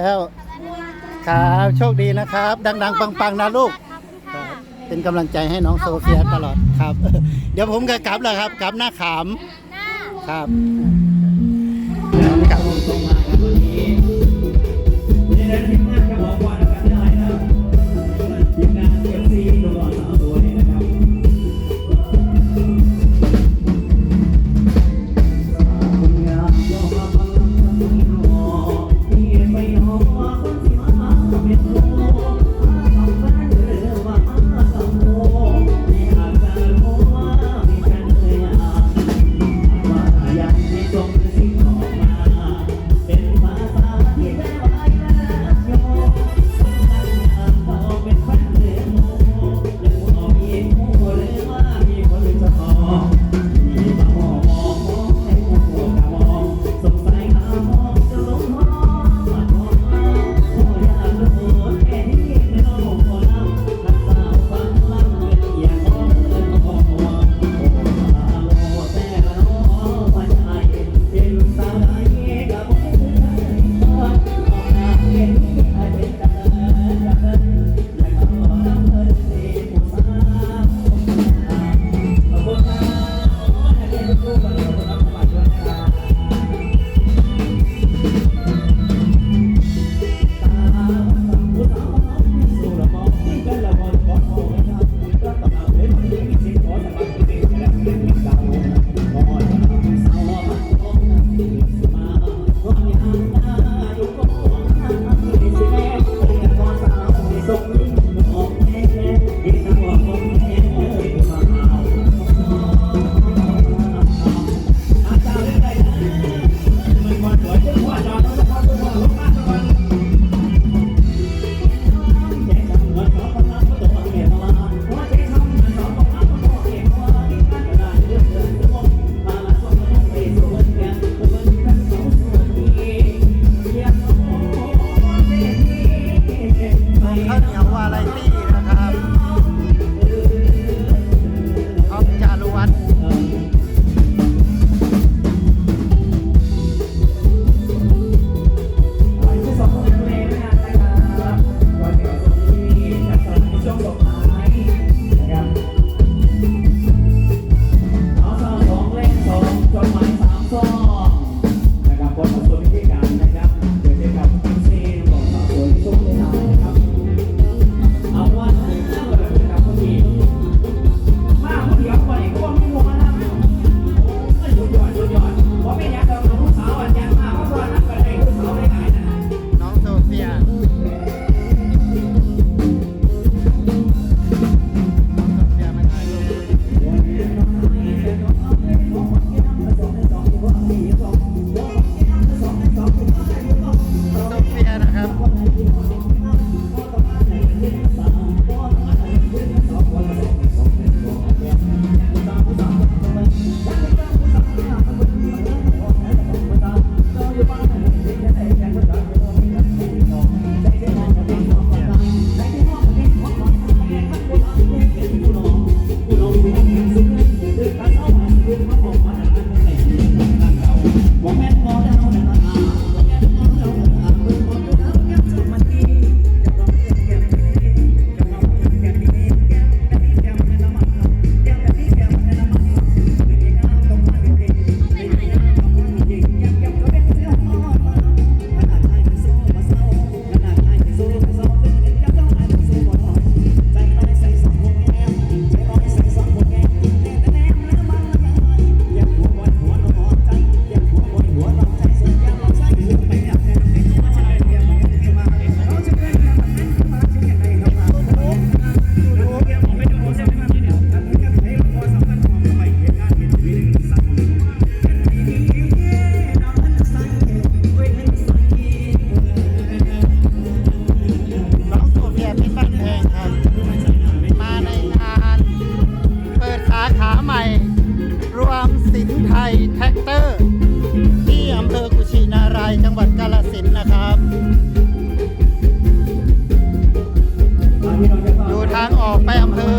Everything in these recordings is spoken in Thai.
แล้ว ครับ โชคดีนะครับ ดัง ๆ ปัง ๆ นะลูก เป็นกำลังใจให้น้องโซเฟียตลอดครับ เดี๋ยวผมก็กลับแล้วครับกลับหน้าขาม ครับ me a while I leave. ออกไปอำเ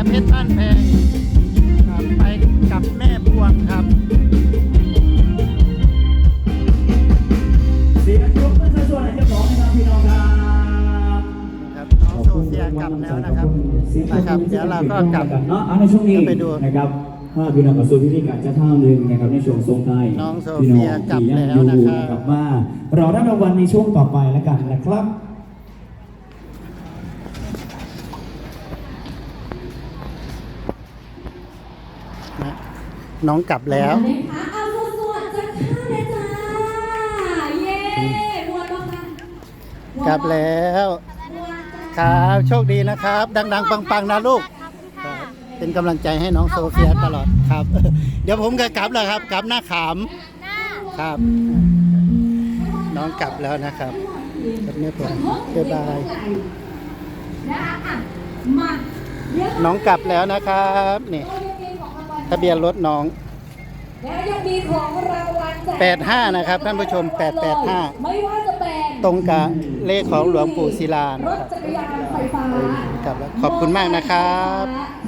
ยเพชรบ้านแพงครับไปกับแม่พวงครับ เสียงปรบมือส่วนๆให้เจ้าของนะครับพี่น้องครับครับน้องโซเฟียกลับแล้วนะครับนะครับเดี๋ยวเราก็กลับเนาะเอาในช่วงนี้ไปดูนะครับถ้าพี่น้องกับสู่พิธีการจะท่าหนึ่งนะครับในช่วงทรงไทยน้องโซเฟียกลับแล้วนะครับพี่น้องที่ยังอยู่ว่าเราได้รางวัลในช่วงต่อไปแล้วกันนะครับ น้องกลับแล้ว นะคะเอาสวดๆจะข้ามเลยจ้า เย้มวนบ้างค่ะกลับแล้วมวนจ้า ครับโชคดีนะครับ ดัง ๆ ปังๆนะลูกครับเป็นกำลังใจให้น้องโซเฟียตลอดครับ เดี๋ยวผมก็กลับแล้วครับ กลับหน้าขามครับ น้องกลับแล้วนะครับกับแม่ผมบ๊ายบายนะคะอะมาเดี๋ยวน้องกลับแล้วนะครับนี่เรายั ทะเบียนรถน้อง แล้วยังมีของรางวัลแจก85นะครับท่านผู้ชม885 ไม่ว่าจะเป็นตรงกับเลขของหลวงปู่ศิลานะรคถรับ จักรยานไฟฟ้าครับขอบคุณมากนะครับ